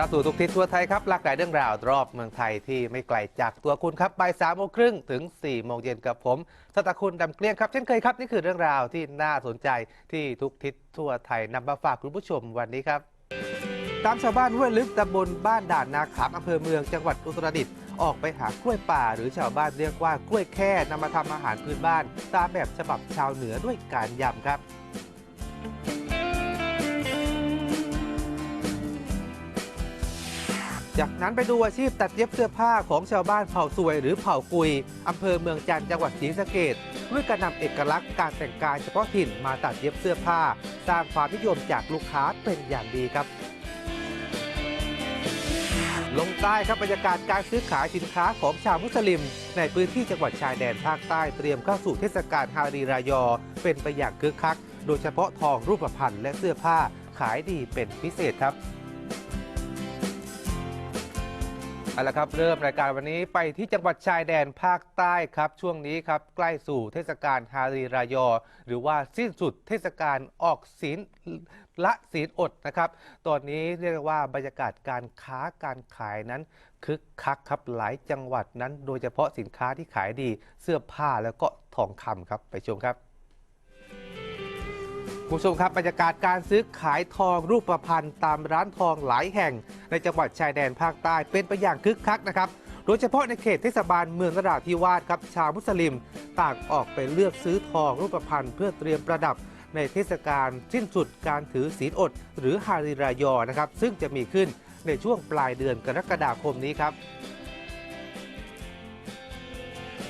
รับต้อนรับสู่ทุกทิศทั่วไทยครับหลากหลายเรื่องราวรอบเมืองไทยที่ไม่ไกลจากตัวคุณครับบ่ายสามโมงครึ่งถึง4ี่โมงเย็นกับผมสตาคุณดำเกลี้ยงครับ เช่นเคยครับ นี่คือเรื่องราวที่น่าสนใจที่ทุกทิศทั่วไทยนำมาฝากคุณผู้ชมวันนี้ครับ ตามชาวบ้านห้วยลึกตำบลบ้านด่านนาขามอำเภอเมืองจังหวัดอุตรดิตถ์ออกไปหากล้วยป่า หรือชาวบ้านเรียกว่ากล้วยแค่นำมาทำอาหารพื้นบ้าน ตามแบบฉบับชาวเหนือด้วยการยำครับ จากนั้นไปดูอาชีพตัดเย็บเสื้อผ้าของชาวบ้านเผ่าซวยหรือเผ่ากุยอำเภอเมืองจันทร์จังหวัดศรีสะเกษด้วยการนำเอกลักษณ์การแต่งกายเฉพาะถิ่นมาตัดเย็บเสื้อผ้า สร้างความนิยมจากลูกค้าเป็นอย่างดีครับ ลงใต้ครับบรรยากาศการซื้อขายสินค้าของชาวมุสลิม ในพื้นที่จังหวัดชายแดนภาคใต้เตรียมเข้าสู่เทศกาลฮารีรายอ เป็นไปอย่างคึกคัก โดยเฉพาะทองรูปพรรณและเสื้อผ้าขายดีเป็นพิเศษครับ เอาละครับเริ่มรายการวันนี้ไปที่จังหวัดชายแดนภาคใต้ครับ ช่วงนี้ครับใกล้สู่เทศกาลฮารีรายอ หรือว่าสิ้นสุดเทศกาลออกศีลละศีลอดนะครับ ตอนนี้เรียกว่าบรรยากาศการค้าการขายนั้นคึกคักครับหลายจังหวัดนั้น โดยเฉพาะสินค้าที่ขายดีเสื้อผ้าแล้วก็ทองคำครับไปชมครับ คุณผู้ชมครับบรรยากาศการซื้อขายทองรูปประพันธ์ตามร้านทองหลายแห่ง ในจังหวัดชายแดนภาคใต้เป็นไปอย่างคึกคักนะครับ โดยเฉพาะในเขตเทศบาลเมืองนราธิวาสครับชาวมุสลิม ต่างออกไปเลือกซื้อทองรูปพรรณเพื่อเตรียมประดับ ในเทศกาลสิ้นสุดการถือศีลอด หรือฮาริรายอนะครับซึ่งจะมีขึ้นในช่วงปลายเดือนกรกฎาคมนี้ครับ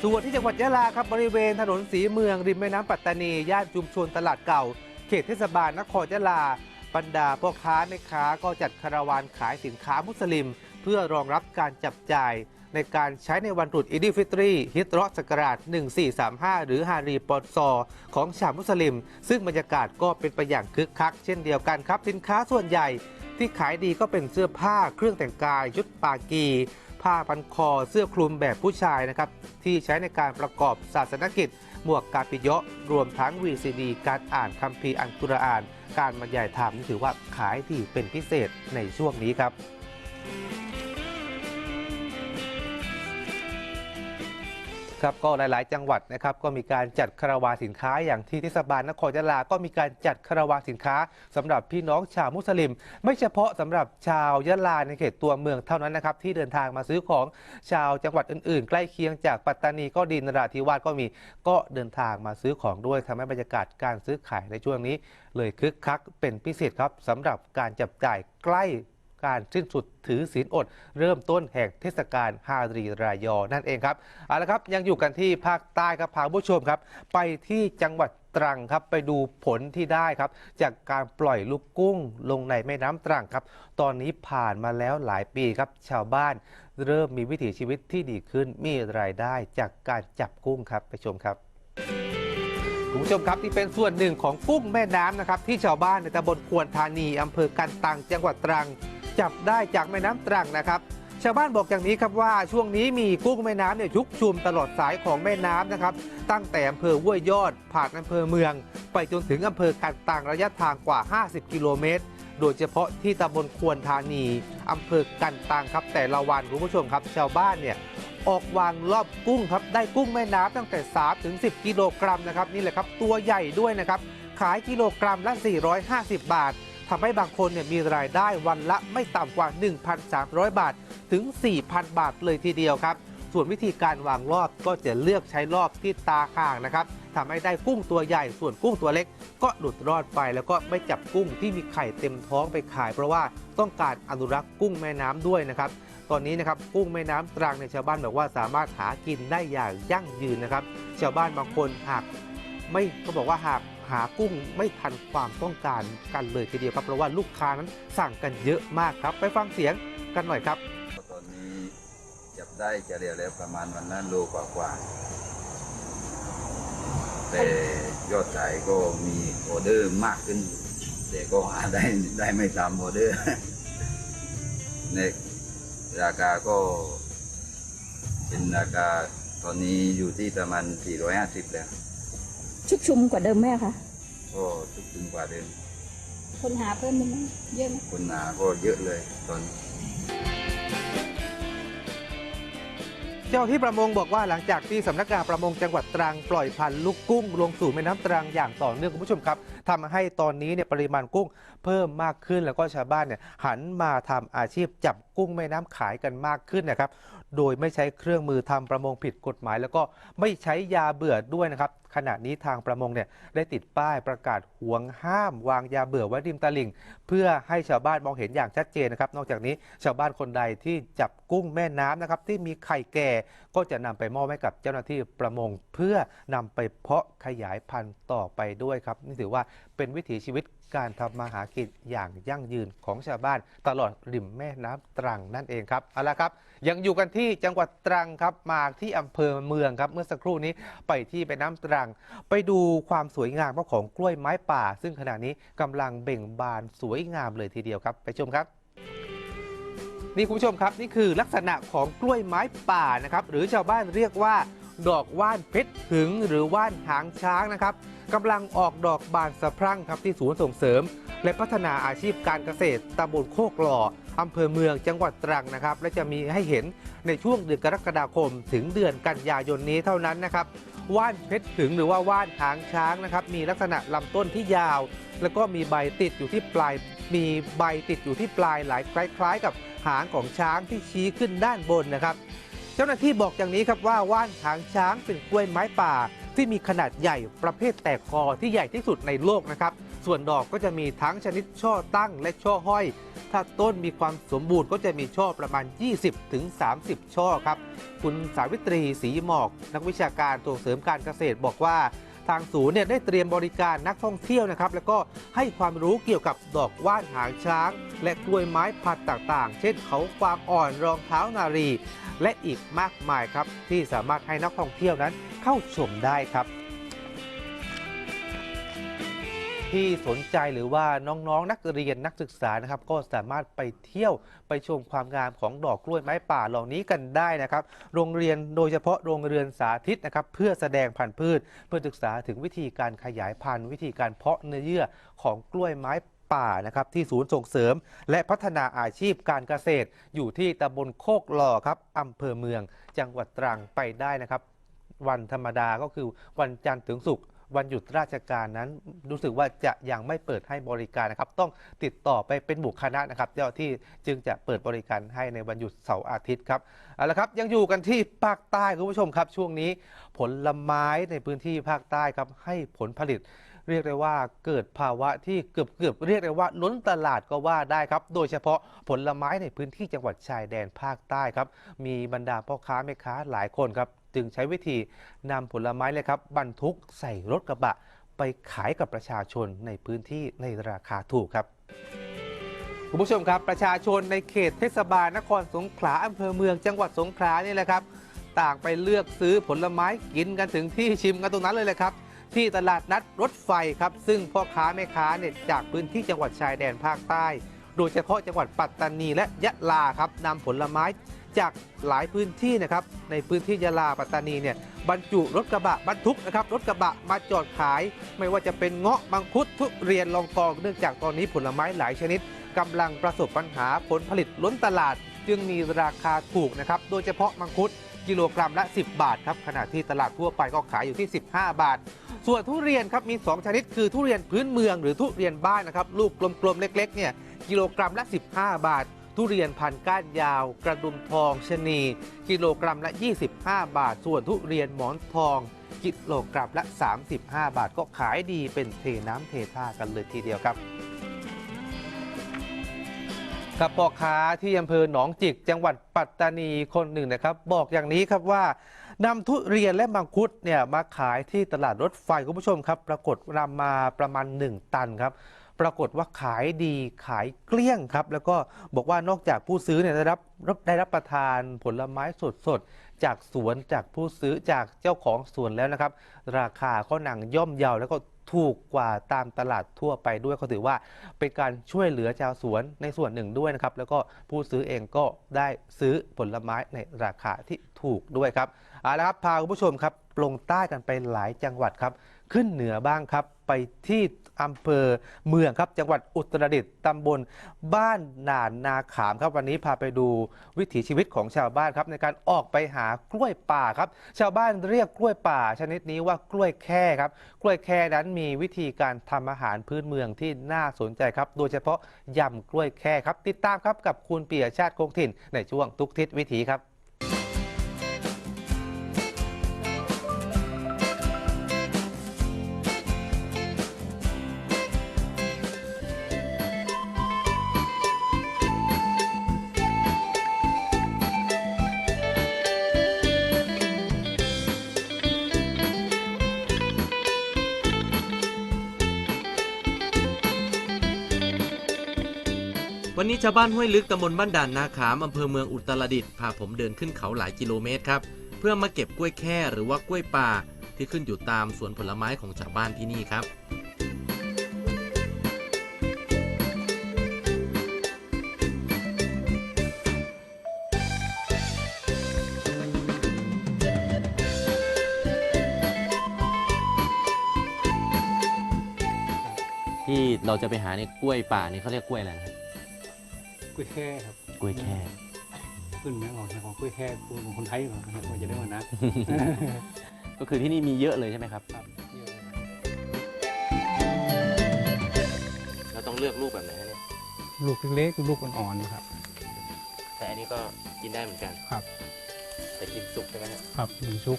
ส่วนที่จังหวัดยะลาครับบริเวณถนนสีเมืองริมแม่น้ำปัตตานีย่านชุมชนตลาดเก่า เขตเทศบาลนครยะลา บรรดาพ่อค้าแม่ค้าก็จัดคาราวานขายสินค้ามุสลิม เพื่อรองรับการจับจ่าย ในการใช้ในวันตรุษอีดิฟิตรี ฮิตรอสกราช 1435 หรือฮารีปอดซอ ของชาวมุสลิม ซึ่งบรรยากาศก็เป็นไปอย่างคึกคัก เช่นเดียวกันครับ สินค้าส่วนใหญ่ที่ขายดีก็เป็นเสื้อผ้าเครื่องแต่งกายชุดปากี ผ้าพันคอเสื้อคลุมแบบผู้ชายนะครับที่ใช้ในการประกอบศาสนกิจ หมวกกาปิยะรวมทั้ง VCD การอ่านคัมภีร์อันกุรอาน การบรรยายธรรมนี่ถือว่าขายดีเป็นพิเศษในช่วงนี้ครับ ครับก็หลาย ๆ จังหวัดนะครับก็มีการจัดคาราวานสินค้าอย่างที่เทศบาลนครยะลา ก็มีการจัดคาราวานสินค้าสำหรับพี่น้องชาวมุสลิม ไม่เฉพาะสำหรับชาวยะลาในเขตตัวเมืองเท่านั้นนะครับที่เดินทางมาซื้อของชาวจังหวัดอื่น ๆ ใกล้เคียงจากปัตตานีก็ดีนราธิวาสก็มีก็เดินทางมาซื้อของด้วยทำให้บรรยากาศการซื้อขายในช่วงนี้ เลยคึกคักเป็นพิเศษครับสำหรับการจับจ่ายใกล้ การสิ้นสุดถือศีลอด เริ่มต้นแห่งเทศกาลฮารีรายอ นั่นเองครับเอาละครับยังอยู่กันที่ภาคใต้ครับพาผู้ชมครับ ไปที่จังหวัดตรังครับไปดูผลที่ได้ครับ จากการปล่อยลูกกุ้งลงในแม่น้ำตรังครับ ตอนนี้ผ่านมาแล้วหลายปีครับ ชาวบ้านเริ่มมีวิถีชีวิตที่ดีขึ้นมีรายได้จากการจับกุ้งครับไปชมครับคุณผู้ชมครับที่เป็นส่วนหนึ่งของกุ้งแม่น้ำนะครับที่ชาวบ้านในตำบลควรธานีอำเภอกันตังจังหวัดตรัง จับได้จากแม่น้ำตรังนะครับชาวบ้านบอกอย่างนี้ครับว่าช่วงนี้มีกุ้งแม่น้ำเนี่ยชุกชุมตลอดสายของแม่น้ำนะครับ ตั้งแต่อำเภอห้วยยอด ผ่านอำเภอเมือง ไปจนถึงอำเภอกันตังระยะทางกว่า 50 กิโลเมตร โดยเฉพาะที่ตำบลควรธานีอำเภอกันตังครับ แต่ละวันคุณผู้ชมครับ ชาวบ้านเนี่ยออกวางรอบกุ้งครับได้กุ้งแม่น้ำตั้งแต่3ถึง10 กิโลกรัมนะครับนี่แหละครับตัวใหญ่ด้วยนะครับขายกิโลกรัมละ 450 บาท ทำให้บางคนเนี่ยมีรายได้วันละไม่ต่ำกว่า 1,300 บาทถึง 4,000 บาทเลยทีเดียวครับ ส่วนวิธีการวางรอบก็จะเลือกใช้รอบที่ตาห่างนะครับทำให้ได้กุ้งตัวใหญ่ส่วนกุ้งตัวเล็ก ก็หลุดรอดไปแล้วก็ไม่จับกุ้งที่มีไข่เต็มท้องไปขาย เพราะว่าต้องการอนุรักษ์กุ้งแม่น้ำด้วยนะครับตอนนี้นะครับกุ้งแม่น้ำตรังในชาวบ้านบอกว่าสามารถหากินได้อย่างยั่งยืนนะครับ ชาวบ้านบางคนหากไม่ก็บอกว่าหาก หากุ้งไม่ทันความต้องการกันเลยทีเดียวครับ เพราะว่าลูกค้านั้นสั่งกันเยอะมากครับ ไปฟังเสียงกันหน่อยครับ ตอนนี้จับได้จะเฉลี่ยแล้วประมาณวันนั้นโลกว่าๆแต่ยอดขายก็มีออเดอร์มากขึ้น แต่ก็หาได้ได้ไม่ตามออเดอร์ในราคาก็เป็นราคาตอนนี้อยู่ที่ประมาณ 450 แล้ว ชุกชุมกว่าเดิมไหมคะก็ทุกถึงกว่าเดิมคนหาเพิ่มมันเยอะไหมคนหนาก็เยอะเลยตอนนี้ เจ้าที่ประมงบอกว่าหลังจากที่สำนักงานประมงจังหวัดตรังปล่อยพันธุ์ลูกกุ้งลงสู่แม่น้ำตรังอย่างต่อเนื่องคุณผู้ชมครับ ทำให้ตอนนี้เนี่ยปริมาณกุ้งเพิ่มมากขึ้นแล้วก็ชาวบ้านเนี่ยหันมาทำอาชีพจับกุ้งแม่น้ำขายกันมากขึ้นนะครับ โดยไม่ใช้เครื่องมือทำประมงผิดกฎหมาย แล้วก็ไม่ใช้ยาเบื่อด้วยนะครับขณะนี้ทางประมงเนี่ยได้ติดป้ายประกาศห่วงห้าม วางยาเบื่อไว้ริมตลิ่ง เพื่อให้ชาวบ้านมองเห็นอย่างชัดเจนนะครับ นอกจากนี้ชาวบ้านคนใดที่จับกุ้งแม่น้ำนะครับที่มีไข่แก่ก็จะนำไปมอบให้กับเจ้าหน้าที่ประมง เพื่อนำไปเพาะขยายพันธุ์ต่อไปด้วยครับนี่ถือว่าเป็นวิถีชีวิตการทำมาหากินอย่างยั่งยืนของชาวบ้าน ตลอดริมแม่น้ำตรังนั่นเองครับเอาละครับ ยังอยู่กันที่จังหวัดตรังครับมาที่อำเภอเมืองครับ เมื่อสักครู่นี้ไปที่แม่น้ำตรัง ไปดูความสวยงามของกล้วยไม้ป่า ซึ่งขณะนี้กำลังเบ่งบานสวยงามเลยทีเดียวครับ ไปชมครับนี่คุณผู้ชมครับ นี่คือลักษณะของกล้วยไม้ป่านะครับหรือชาวบ้านเรียกว่า ดอกว่านเพชรหึงหรือว่านหางช้างนะครับกำลังออกดอกบานสะพรั่งครับที่ศูนย์ส่งเสริม และพัฒนาอาชีพการเกษตรตำบลโคกหล่ออำเภอเมืองจังหวัดตรังนะครับ และจะมีให้เห็นในช่วงเดือนกรกฎาคม ถึงเดือนกันยายนนี้เท่านั้นนะครับว่านเพชรหึงหรือว่าว่านหางช้างนะครับ มีลักษณะลำต้นที่ยาว แล้วก็มีใบติดอยู่ที่ปลายมีใบติดอยู่ที่ปลายหลายคล้าย ๆ กับหางของช้างที่ชี้ขึ้นด้านบนนะครับ จ้าหน้าที่บอกอย่างนี้ครับว่าว่านหางช้างเป็นกล้วยไม้ป่า ที่มีขนาดใหญ่ประเภทแตกกอที่ใหญ่ที่สุดในโลกนะครับ ส่วนดอกก็จะมีทั้งชนิดช่อตั้งและช่อห้อย ถ้าต้นมีความสมบูรณ์ก็จะมีช่อประมาณ 20-30ถึง30 ช่อครับ คุณสาวิตรีศรีหมอก นักวิชาการส่งเสริมการเกษตรบอกว่าทางศูนย์เนี่ยได้เตรียมบริการนักท่องเที่ยวนะครับ แล้วก็ให้ความรู้เกี่ยวกับดอกว่านหางช้าง และกล้วยไม้พันธุ์ต่างๆ เช่นเขากวางอ่อนรองเท้านารี และอีกมากมายครับ ที่สามารถให้นักท่องเที่ยวนั้นเข้าชมได้ครับ ที่สนใจหรือว่าน้องๆนักเรียนนักศึกษานะครับ ก็สามารถไปเที่ยวไปชมความงามของดอกกล้วยไม้ป่าเหล่านี้กันได้นะครับ โรงเรียนโดยเฉพาะโรงเรือนสาธิตนะครับ เพื่อแสดงพันธุ์พืช เพื่อศึกษาถึงวิธีการขยายพันธุ์ วิธีการเพาะเนื้อเยื่อของกล้วยไม้ ป่านะครับที่ศูนย์ส่งเสริม และพัฒนาอาชีพการเกษตร อยู่ที่ตำบลโคกหล่อครับอำเภอเมือง จังหวัดตรังไปได้นะครับ วันธรรมดาก็คือวันจันทร์ถึงศุกร์วันหยุดราชการนั้นรู้สึกว่าจะยังไม่เปิดให้บริการนะครับ ต้องติดต่อไปเป็นหมู่คณะนะครับ เจ้าที่จึงจะเปิดบริการให้ในวันหยุดเสาร์อาทิตย์ครับเอาละครับยังอยู่กันที่ภาคใต้คุณผู้ชมครับ ช่วงนี้ ผลไม้ในพื้นที่ภาคใต้ครับให้ผลผลิต เรียกได้ว่าเกิดภาวะที่เกือบเกือบเรียกได้ว่าล้นตลาดก็ว่าได้ครับ โดยเฉพาะผลไม้ในพื้นที่จังหวัดชายแดนภาคใต้ครับ มีบรรดาพ่อค้าแม่ค้าหลายคนครับ จึงใช้วิธีนำผลไม้เลยครับบรรทุกใส่รถกระบะ ไปขายกับประชาชนในพื้นที่ในราคาถูกครับคุณผู้ชมครับประชาชนในเขตเทศบาลนครสงขลาอำเภอเมืองจังหวัดสงขลานี่แหละครับ ต่างไปเลือกซื้อผลไม้กินกันถึงที่ชิมกันตรงนั้นเลยแหละครับ ที่ตลาดนัดรถไฟครับ ซึ่งพ่อค้าแม่ค้าเนี่ยจากพื้นที่จังหวัดชายแดนภาคใต้ โดยเฉพาะจังหวัดปัตตานีและยะลาครับนำผลไม้จากหลายพื้นที่นะครับในพื้นที่ยะลาปัตตานีเนี่ยบรรจุรถกระบะบรรทุกนะครับรถกระบะมาจอดขาย ไม่ว่าจะเป็นเงาะมังคุดทุเรียนลองกองเนื่องจากตอนนี้ผลไม้หลายชนิดกำลังประสบปัญหาผลผลิตล้นตลาด จึงมีราคาถูกนะครับโดยเฉพาะมังคุดกิโลกรัมละ 10 บาทครับขณะที่ตลาดทั่วไปก็ขายอยู่ที่ 15 บาท ส่วนทุเรียนครับมี 2 ชนิดคือทุเรียนพื้นเมืองหรือทุเรียนบ้านนะครับลูกกลมๆเล็กๆเนี่ยกิโลกรัมละ 15 บาท ทุเรียนพันก้านยาว กระดุมทองชะนี กิโลกรัมละ 25 บาท ส่วนทุเรียนหมอนทอง กิโลกรัมละ 35 บาท ก็ขายดีเป็นเทน้ำเทท่ากันเลยทีเดียวครับกับพ่อค้าที่อำเภอหนองจิก จังหวัดปัตตานีคนหนึ่งนะครับ บอกอย่างนี้ครับว่า นำทุเรียนและมังคุดเนี่ยมาขายที่ตลาดรถไฟคุณผู้ชมครับ ปรากฏนำมาประมาณ 1 ตันครับ ปรากฏว่าขายดีขายเกลี้ยงครับ แล้วก็บอกว่านอกจากผู้ซื้อเนี่ยได้รับได้รับประทานผลไม้สดๆ จากสวนจากผู้ซื้อจากเจ้าของสวนแล้วนะครับ ราคาก็หนังย่อมเยาแล้วก็ถูกกว่าตามตลาดทั่วไปด้วยเขาถือว่าเป็นการช่วยเหลือชาวสวนในส่วนหนึ่งด้วยนะครับ แล้วก็ผู้ซื้อเองก็ได้ซื้อผลไม้ในราคาที่ถูกด้วยครับ เอาละครับพาคุณผู้ชมครับลงใต้กันไปหลายจังหวัดครับ ขึ้นเหนือบ้างครับไปที่อำเภอเมืองครับ จังหวัดอุตรดิตถ์ตำบลบ้านหนานนาขามครับ วันนี้พาไปดูวิถีชีวิตของชาวบ้านครับ ในการออกไปหากล้วยป่าครับ ชาวบ้านเรียกกล้วยป่า ชนิดนี้ว่ากล้วยแค่ครับ กล้วยแค่นั้นมีวิธีการทำอาหารพื้นเมืองที่น่าสนใจครับ โดยเฉพาะยำกล้วยแค่ครับ ติดตามครับกับคุณเปียชาติคงถิ่นในช่วงทุกทิศวิถีครับ ชาวบ้านห้วยลึกตำบลบ้านด่านนาขามอำเภอเมืองอุตรดิตถ์พาผมเดินขึ้นเขาหลายกิโลเมตรครับ เพื่อมาเก็บกล้วยแค่หรือว่ากล้วยป่าที่ขึ้นอยู่ตามสวนผลไม้ของชาวบ้านที่นี่ครับที่เราจะไปหาในกล้วยป่านี่เขาเรียกกล้วยอะไรนะครับ ล้วยแค่ครับกล้วยแค่ขึ้นแม่ของของกล้วยแค่ของคนไทยนะครับว่าจะได้มานะก็คือที่นี่มีเยอะเลยใช่ไหมครับครับเยอะเลยครับเราต้องเลือกลูกแบบไหนฮะเนี่ยลูกเล็กๆลูกอ่อนๆนะครับ แต่อันนี้ก็กินได้เหมือนกันครับ แต่กินสุกใช่ไหมฮะครับหนึ่งชุก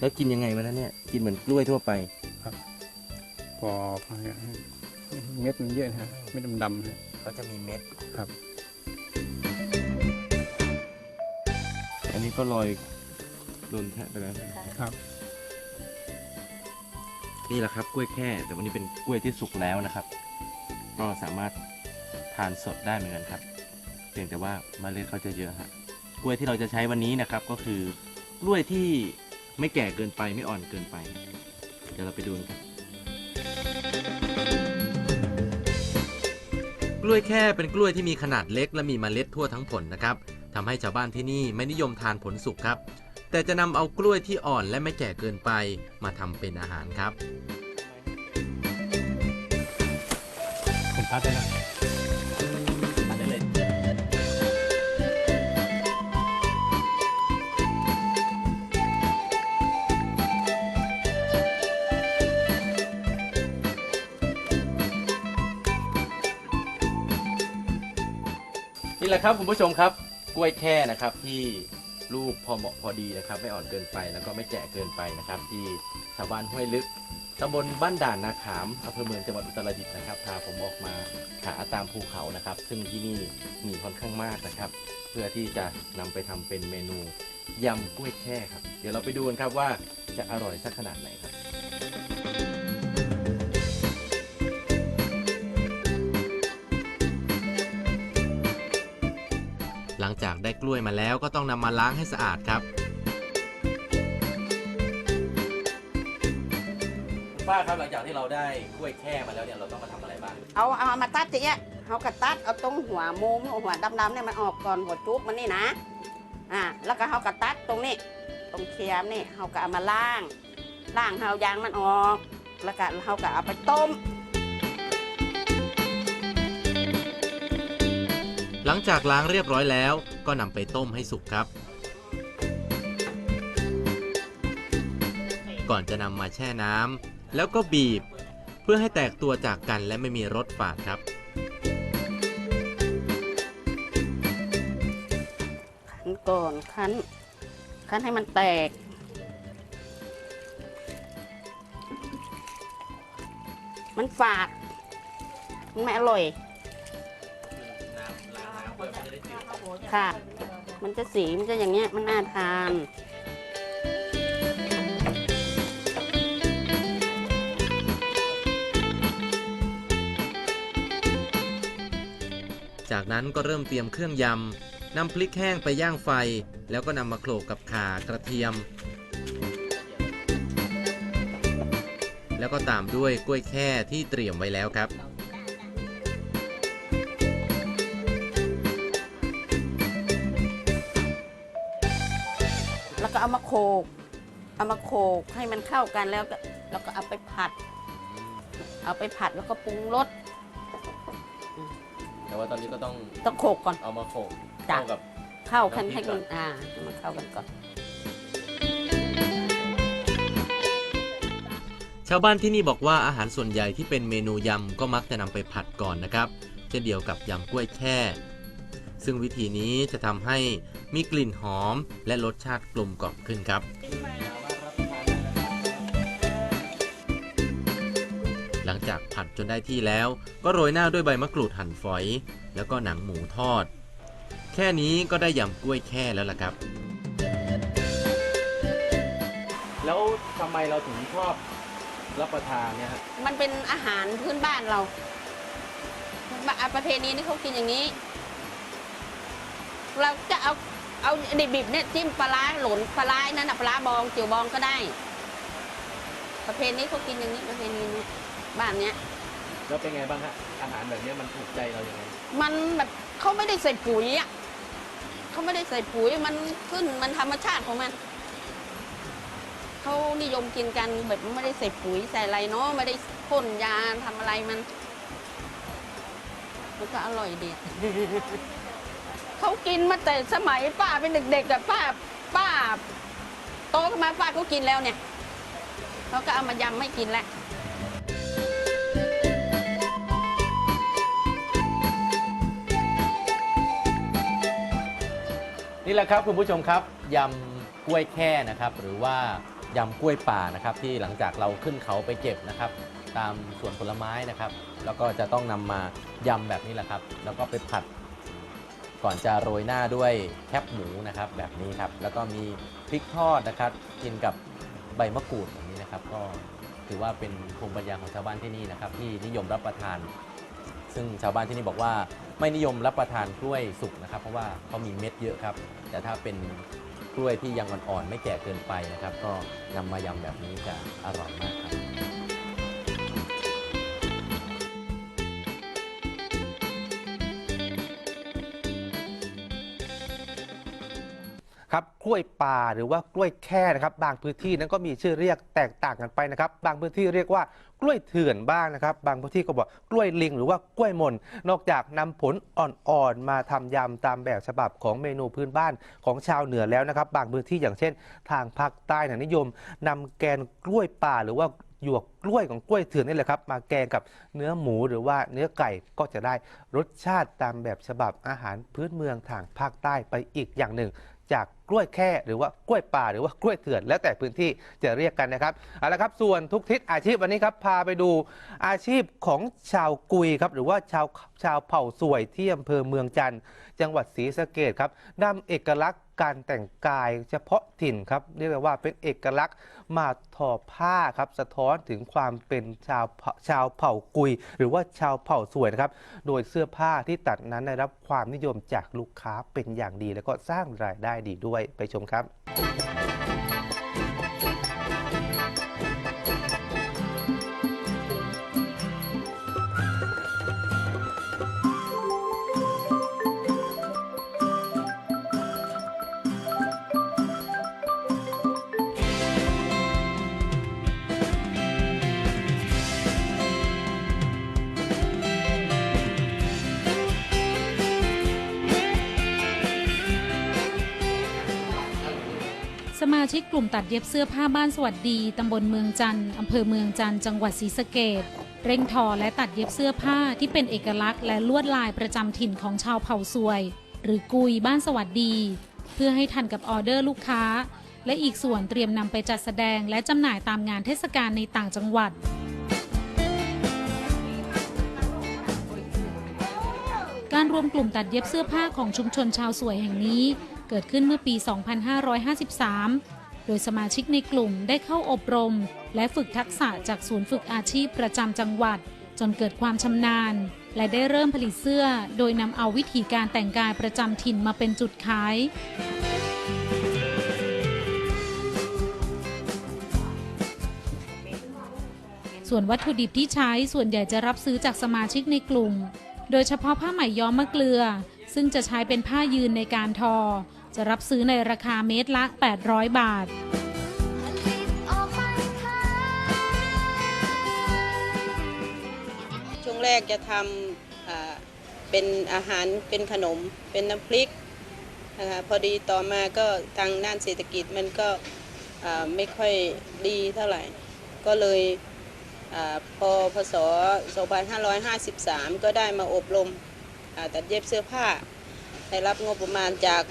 แล้วกินยังไงวะนั้นเนี่ย กินเหมือนกล้วยทั่วไป ปอกเม็ดมันเยอะนะฮะเม็ดดำๆนะก็จะมีเม็ดครับ อันนี้ก็ลอยโดนแทะไปแล้วครับ นี่แหละครับกล้วยแค่ แต่วันนี้เป็นกล้วยที่สุกแล้วนะครับ ก็สามารถทานสดได้เหมือนกันครับเพียงแต่ว่าเมล็ดเขาจะเยอะฮะกล้วยที่เราจะใช้วันนี้นะครับ ก็คือกล้วยที่ ไม่แก่เกินไปไม่อ่อนเกินไป เดี๋ยวเราไปดูกันครับกล้วยแค่เป็นกล้วยที่มีขนาดเล็กและมีเมล็ดทั่วทั้งผลนะครับทำให้ชาวบ้านที่นี่ไม่นิยมทานผลสุกครับ แต่จะนำเอากล้วยที่อ่อนและไม่แก่เกินไปมาทำเป็นอาหารครับผมพัดได้แล้ว แหละครับคุณผู้ชมครับกล้วยแค่นะครับที่ลูกพอเหมาะพอดีนะครับ ไม่อ่อนเกินไปแล้วก็ไม่แก่เกินไปนะครับ ที่ชาวบ้านห้วยลึกตำบลบ้านด่านนาขามอำเภอเมืองจังหวัดอุตรดิตถ์นะครับพาผมออกมาหาตามภูเขานะครับ ซึ่งที่นี่มีค่อนข้างมากนะครับ เพื่อที่จะนำไปทำเป็นเมนูยำกล้วยแค่ครับ เดี๋ยวเราไปดูกันครับว่าจะอร่อยสักขนาดไหนครับ จากได้กล้วยมาแล้วก็ต้องนำมาล้างให้สะอาดครับป้าครับหลังจากที่เราได้กล้วยแค่มาแล้วเนี่ยเราต้องมาทำอะไรบ้างเอาเอามาตัดอย่างเงี้ยเขาก็ตัดเอาตรงหัวมุมหัวดำๆเนี่ยมันออกก่อนหัวจุกมันนี่นะ อ่าแล้วก็เขาก็ตัดตรงนี้ ตรงเคียมนี่เขาก็เอามาล้างล้างเอายางมันออก แล้วก็เขาก็เอาไปต้ม หลังจากล้างเรียบร้อยแล้ว ก็นำไปต้มให้สุกครับ ก่อนจะนำมาแช่น้ำแล้วก็บีบ เพื่อให้แตกตัวจากกันและไม่มีรสฝาดครับคั้นก่อนคั้น คั้นให้มันแตกมันฝาด มันไม่อร่อย ค่ะ มันจะสีมันจะอย่างเงี้ยมันน่าทานจากนั้นก็เริ่มเตรียมเครื่องยำนำพริกแห้งไปย่างไฟ แล้วก็นำมาโขลกกับข่ากระเทียม แล้วก็ตามด้วยกล้วยแค่ที่เตรียมไว้แล้วครับ เอามาโขกเอามาโขกให้มันเข้ากันแล้วก็แล้วก็เอาไปผัด เอาไปผัดแล้วก็ปรุงรสแต่ว่าตอนนี้ก็ต้องต้องโขกก่อนเอามาโขกจ้ะเข้ากับ เข้ากันน้ำพริให้กก่มัอนนอ่าให้มันเข้ากันก่อน ชาวบ้านที่นี่บอกว่าอาหารส่วนใหญ่ที่เป็นเมนูยำก็มักจะนำไปผัดก่อนนะครับ เช่นเดียวกับยำกล้วยแช่ ซึ่งวิธีนี้จะทำให้มีกลิ่นหอมและรสชาติกลมกล่อมขึ้นครับ หลังจากผัดจนได้ที่แล้ว ก็โรยหน้าด้วยใบมะกรูดหั่นฝอย แล้วก็หนังหมูทอด แค่นี้ก็ได้ยำกล้วยแค่แล้วล่ะครับ แล้วทำไมเราถึงชอบรับประทานเนี่ยมันเป็นอาหารพื้นบ้านเราบะประเพณีนี่เขากินอย่างนี้ เราจะเอาเอาดิบๆเนี่ยจิ้มปลาร้าหล่นปลาร้านั่นน่ะปลาร้าบองจิ๋วบองก็ได้ ประเพณีเขากินอย่างนี้ประเพณีนี้บ้านเนี้ย แล้วเป็นไงบ้างฮะอาหารแบบนี้มันถูกใจเราอย่างไงมันแบบเขาไม่ได้ใส่ปุ๋ยอะเขาไม่ได้ใส่ปุ๋ยมันขึ้นมันธรรมชาติของมันเขานิยมกินกันแบบไม่ได้ใส่ปุ๋ยใส่อะไรเนาะไม่ได้พ่นยาทำอะไรมันมันก็อร่อยดี เขากินมาแต่สมัยป้าเป็นเด็กๆกับป้าป้าโตขึ้นมาป้าก็กินแล้วเนี่ยเขาก็เอามายำไม่กินแล้วนี่แหละครับคุณผู้ชมครับยำกล้วยแค่นะครับ หรือว่ายำกล้วยป่านะครับ ที่หลังจากเราขึ้นเขาไปเก็บนะครับ ตามสวนผลไม้นะครับ แล้วก็จะต้องนำมายำแบบนี้แหละครับ แล้วก็ไปผัด ก่อนจะโรยหน้าด้วยแคบหมูนะครับแบบนี้ครับ แล้วก็มีพริกทอดนะครับ กินกับใบมะกรูดแบบนี้นะครับ ก็ถือว่าเป็นภูมิปัญญาของชาวบ้านที่นี่นะครับ ที่นิยมรับประทาน ซึ่งชาวบ้านที่นี่บอกว่าไม่นิยมรับประทานกล้วยสุกนะครับ เพราะว่าเขามีเม็ดเยอะครับ แต่ถ้าเป็นกล้วยที่ยังอ่อนๆไม่แก่เกินไปนะครับ ก็นำมายำแบบนี้จะอร่อยมากครับ ครับกล้วยป่าหรือว่ากล้วยแค่นะครับ บางพื้นที่นั้นก็มีชื่อเรียกแตกต่างกันไปนะครับ บางพื้นที่เรียกว่ากล้วยเถื่อนบ้างนะครับ บางพื้นที่ก็บอกกล้วยลิง หรือว่ากล้วยมน นอกจากนำผลอ่อนๆมาทำยำตามแบบฉบับของเมนูพื้นบ้านของชาวเหนือแล้วนะครับ บางพื้นที่อย่างเช่น ทางภาคใต้นนิยมนำแกนกล้วยป่าหรือว่าหยวกกล้วยของกล้วยเถื่อนนี่แหละครับ มาแกงกับเนื้อหมูหรือว่าเนื้อไก่ก็จะได้รสชาติตามแบบฉบับอาหารพื้นเมืองทางภาคใต้ไปอีกอย่างหนึ่งจาก กล้วยแค่หรือว่ากล้วยป่าหรือว่ากล้วยเถื่อนแล้วแต่พื้นที่จะเรียกกันนะครับเอาละครับส่วนทุกทิศอาชีพวันนี้ครับพาไปดูอาชีพของชาวกุยครับหรือว่าชาวชาวเผ่าสวยที่อำเภอเมืองจันทร์จังหวัดศรีสะเกดครับนำเอกลักษณ์การแต่งกายเฉพาะถิ่นครับเรียกว่าเป็นเอกลักษณ์มาทอผ้าครับสะท้อนถึงความเป็นชาวชาวเผ่ากุย หรือว่าชาวเผ่าสวยนะครับโดยเสื้อผ้าที่ตัดนั้นได้รับความนิยมจากลูกค้าเป็นอย่างดี แล้วก็สร้างรายได้ดีด้วยไปชมครับ ชิกกลุ่มตัดเย็บเสื้อผ้าบ้านสวัสดี ตำบลเมืองจันทร์อำเภอเมืองจันทร์จังหวัดศรีสะเกดเร่งทอและตัดเย็บเสื้อผ้าที่เป็นเอกลักษณ์และลวดลายประจำถิ่นของชาวเผ่าซวย หรือกุยบ้านสวัสดี เพื่อให้ทันกับออเดอร์ลูกค้า และอีกส่วนเตรียมนำไปจัดแสดงและจำหน่ายตามงานเทศกาลในต่างจังหวัดการรวมกลุ่มตัดเย็บเสื้อผ้าของชุมชนชาวสวยแห่งนี้ เกิดขึ้นเมื่อปี 2553 โดยสมาชิกในกลุ่มได้เข้าอบรม และฝึกทักษะจากศูนย์ฝึกอาชีพประจำจังหวัด จนเกิดความชำนาญ และได้เริ่มผลิตเสื้อ โดยนำเอาวิธีการแต่งกายประจำถิ่นมาเป็นจุดขายส่วนวัตถุดิบที่ใช้ส่วนใหญ่จะรับซื้อจากสมาชิกในกลุ่ม โดยเฉพาะผ้าไหมย้อมมะเกลือ ซึ่งจะใช้เป็นผ้ายืนในการทอ จะรับซื้อในราคาเมตรละ 800 บาท ช่วงแรกจะทำอ่าเป็นอาหารเป็นขนม เป็นน้ำพริกนะคะพอดีต่อมาก็ทางด้านเศรษฐกิจมันก็อ่าไม่ค่อยดีเท่าไหร่ ก็เลยอาพอพศ 2553 ก็ได้มาอบรมอ่าตัดเย็บเสื้อผ้า ได้รับงบประมาณจาก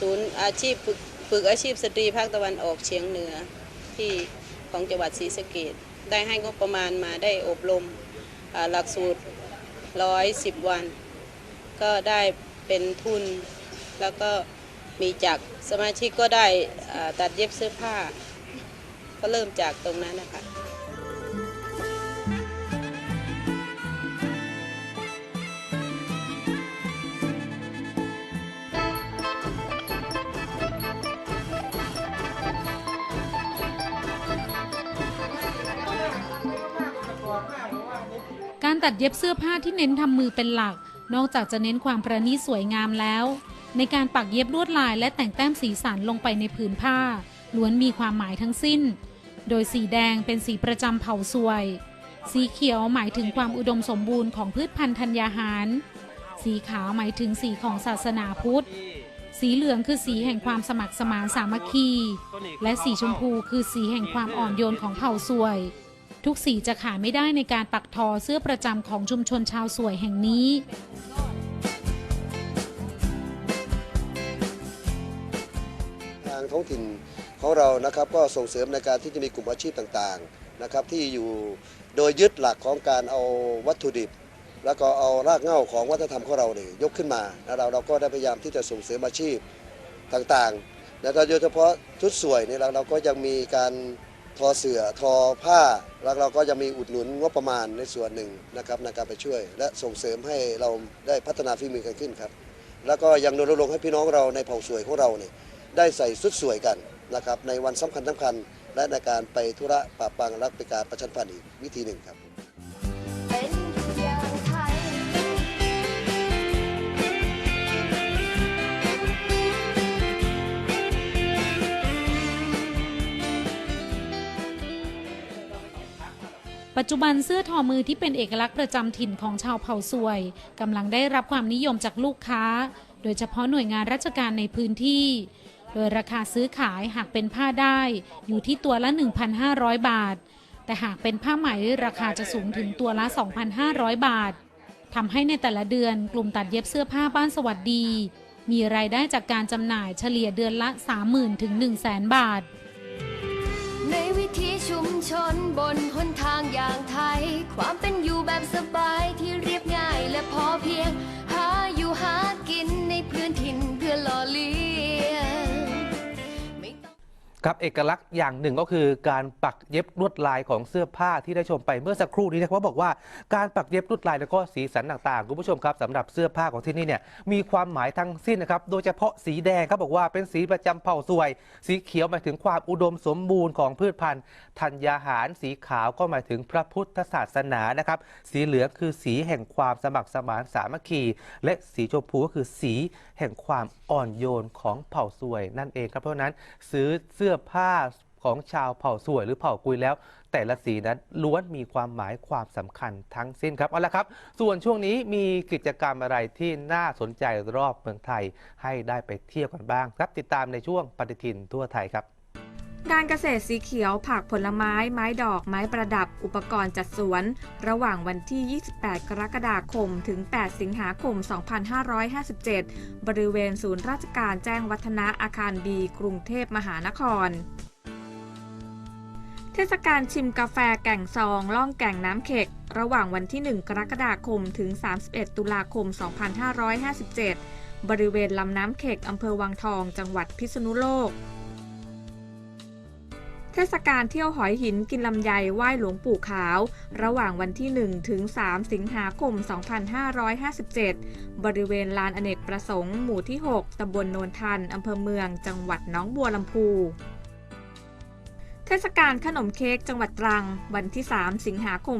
ศูนย์อาชีพฝึกฝึกอาชีพสตรีภาคตะวันออกเฉียงเหนือที่ของจังหวัดศรีสะเกดได้ให้งบประมาณมาได้อบรมหลักสูตรร้อยสิบวัน ก็ได้เป็นทุน แล้วก็มีจากสมาชิกก็ได้ตัดเย็บเสื้อผ้า ก็เริ่มจากตรงนั้นนะคะ ตัดเย็บเสื้อผ้าที่เน้นทำมือเป็นหลัก นอกจากจะเน้นความประณีตสวยงามแล้ว ในการปักเย็บลวดลายและแต่งแต้มสีสันลงไปในผืนผ้า ล้วนมีความหมายทั้งสิ้น โดยสีแดงเป็นสีประจำเผ่าซวย สีเขียวหมายถึงความอุดมสมบูรณ์ของพืชพันธุ์ธัญญาหาร สีขาวหมายถึงสีของศาสนาพุทธสีเหลืองคือสีแห่งความสมัครสมานสามัคคี และสีชมพูคือสีแห่งความอ่อนโยนของเผ่าซวย ทุกสีจะขาดไม่ได้ในการปักทอเสื้อประจำของชุมชนชาวสวยแห่งนี้ ทางท้องถิ่นของเรานะครับก็ส่งเสริมในการที่จะมีกลุ่มอาชีพต่างๆนะครับที่อยู่โดยยึดหลักของการเอาวัตถุดิบ แล้วก็เอารากเหง้าของวัฒนธรรมของเราเนี่ยยกขึ้นมาแล้วเราเราก็ได้พยายามที่จะส่งเสริมอาชีพต่างๆ แล้วก็โดยเฉพาะชุดสวยเนี่ยเราเราก็ยังมีการ ทอเสือทอผ้าแล้วเราก็ยังมีอุดหนุนงบประมาณในส่วนหนึ่งนะครับในการไปช่วย และส่งเสริมให้เราได้พัฒนาฝีมือกันขึ้นครับ แล้วก็ยังรณรงค์ให้พี่น้องเราในเผ่าสวยของเราเนี่ยได้ใส่สุดสวยกันนะครับในวันสำคัญสำคัญและในการไปธุระป่าปังรักไปการประชันพันธ์อีกวิธีหนึ่งครับ ปัจจุบันเสื้อทอมือที่เป็นเอกลักษณ์ประจำถิ่นของชาวเผ่าซวยกำลังได้รับความนิยมจากลูกค้า โดยเฉพาะหน่วยงานราชการในพื้นที่ โดยราคาซื้อขายหากเป็นผ้าได้อยู่ที่ตัวละ 1,500 บาท แต่หากเป็นผ้าไหมราคาจะสูงถึงตัวละ 2,500 บาททำให้ในแต่ละเดือนกลุ่มตัดเย็บเสื้อผ้าบ้านสวัสดี มีรายได้จากการจำหน่ายเฉลี่ยเดือนละ 30,000ถึง100,000บาท ในวิถีชุมชนบนหนทางอย่าท ความเป็นอยู่แบบสบายที่เรียบง่ายและพอเพียง ครับเอกลักษณ์อย่างหนึ่งก็คือการปักเย็บลวดลายของเสื้อผ้าที่ได้ชมไปเมื่อสักครู่นี้นะครับบอกว่าการปักเย็บลวดลายแล้วก็สีสันต่างๆคุณผู้ชมครับสำหรับเสื้อผ้าของที่นี่เนี่ยมีความหมายทั้งสิ้นนะครับโดยเฉพาะสีแดงครับบอกว่าเป็นสีประจำเผ่าสวย สีเขียวหมายถึงความอุดมสมบูรณ์ของพืชพันธุ์ธัญญาหาร สีขาวก็หมายถึงพระพุทธศาสนานะครับสีเหลืองคือสีแห่งความสมัครสมานสามัคคี และสีชมพูก็คือสีแห่งความอ่อนโยนของเผ่าสวย นั่นเองครับเพราะฉะนั้นซื้อเสื้อผ้าของชาวเผ่าสวยหรือเผ่ากุยแล้ว แต่ละสีนั้นล้วนมีความหมายความสำคัญทั้งสิ้นครับเอาละครับ ส่วนช่วงนี้มีกิจกรรมอะไรที่น่าสนใจรอบเมืองไทย ให้ได้ไปเที่ยวกันบ้าง ครับติดตามในช่วงปฏิทินทั่วไทยครับ งานเกษตรสีเขียวผักผลไม้ ไม้ดอก ไม้ประดับ อุปกรณ์จัดสวน ระหว่างวันที่ 28 กรกฎาคม ถึง 8 สิงหาคม 2557 บริเวณศูนย์ราชการแจ้งวัฒนะอาคารบีกรุงเทพมหานครเทศกาลชิมกาแฟแก่งซอง ล่องแก่งน้ำเข็ก ระหว่างวันที่ 1 กรกฎาคม ถึง 31 ตุลาคม 2557 บริเวณลำน้ำเข็กอำเภอวังทอง จังหวัดพิษณุโลก ทศกาลเที่ยวหอยหินกินลำไยไหว้หลวงปู่ขาว ระหว่างวันที่ 1 ถึง 3 สิงหาคม 2557 บริเวณลานอเนกประสงค์หมู่ที่ 6 ตำบลโนนทัน อำเภอเมือง จังหวัดน้องบัวลำพูเทศกาลขนมเค้กจังหวัดตรัง วันที่ 3 สิงหาคม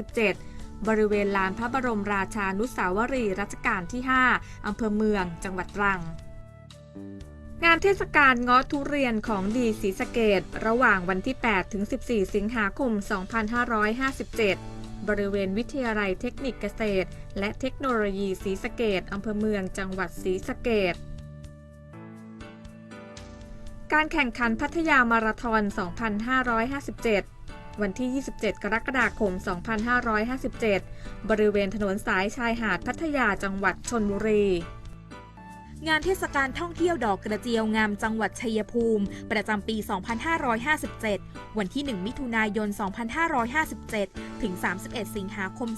2557 บริเวณลานพระบรมราชานุสาวรีรัชกาลที่ 5 อำเภอเมือง จังหวัดตรัง งานเทศกาลง้อทุเรียนของดีศรีสะเกดระหว่างวันที่ 8 ถึง 14 สิงหาคม 2557 บริเวณวิทยาลัยเทคนิคเกษตร และเทคโนโลยีศรีสะเกดอำเภอเมืองจังหวัดศรีสะเกดการแข่งขันพัทยามาราธอน 2557 วันที่ 27 กรกฎาคม 2557 บริเวณถนนสายชายหาดพัทยาจังหวัดชนบุรี งานเทศกาลท่องเที่ยวดอกกระเจียวงามจังหวัดชัยภูมิ ประจำปี 2557 วันที่ 1 มิถุนายน 2557 ถึง 31 สิงหาคม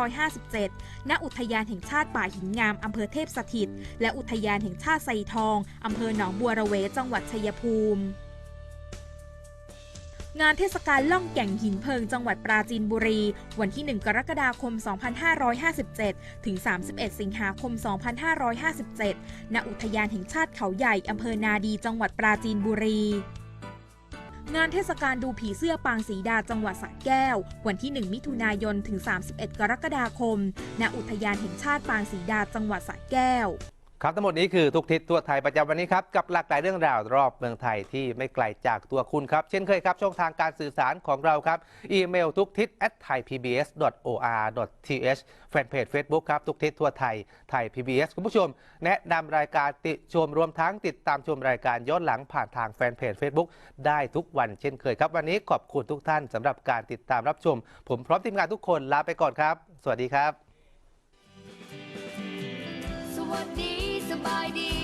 2557 ณ อุทยานแห่งชาติป่าหินงามอำเภอเทพสถิต และอุทยานแห่งชาติไซทองอำเภอหนองบัวระเวจังหวัดชัยภูมิ งานเทศกาลล่องแก่งหินเพิงจังหวัดปราจีนบุรี วันที่ 1 กรกฎาคม 2557 ถึง 31 สิงหาคม 2557 ณ อุทยานแห่งชาติเขาใหญ่ อำเภอนาดี จังหวัดปราจีนบุรีงานเทศกาลดูผีเสื้อปางสีดาจังหวัดสระแก้ว วันที่ 1 มิถุนายน ถึง 31 กรกฎาคม ณ อุทยานแห่งชาติปางสีดาจังหวัดสระแก้ว ครับทั้งหมดนี้คือทุกทิศทั่วไทยประจำวันนี้ครับกับหลากหลายเรื่องราวรอบเมืองไทยที่ไม่ไกลจากตัวคุณครับ เช่นเคยครับ ช่องทางการสื่อสารของเราครับ อีเมลทุกทิศ at thaipbs.or.th แฟนเพจ Facebook ครับ ทุกทิศทั่วไทยไทย PBS คุณผู้ชม แนะนำรายการติชมรวมทั้งติดตามชมรายการย้อนหลังผ่านทางแฟนเพจ Facebook ได้ทุกวันเช่นเคยครับ วันนี้ขอบคุณทุกท่านสำหรับการติดตามรับชม ผมพร้อมทีมงานทุกคนลาไปก่อนครับ สวัสดีครับ สวัสดี บายดี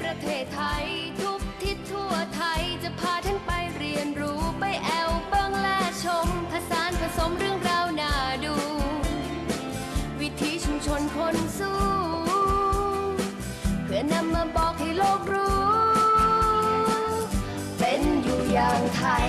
ประเทศไทยทุกทิศทั่วไทยจะพาท่านไปเรียนรู้ไปแอวเบิงและชมผสานผสมเรื่องราวน่าดู วิถีชุมชนคนสู้ เพื่อนำมาบอกให้โลกรู้ เป็นอยู่อย่างไทย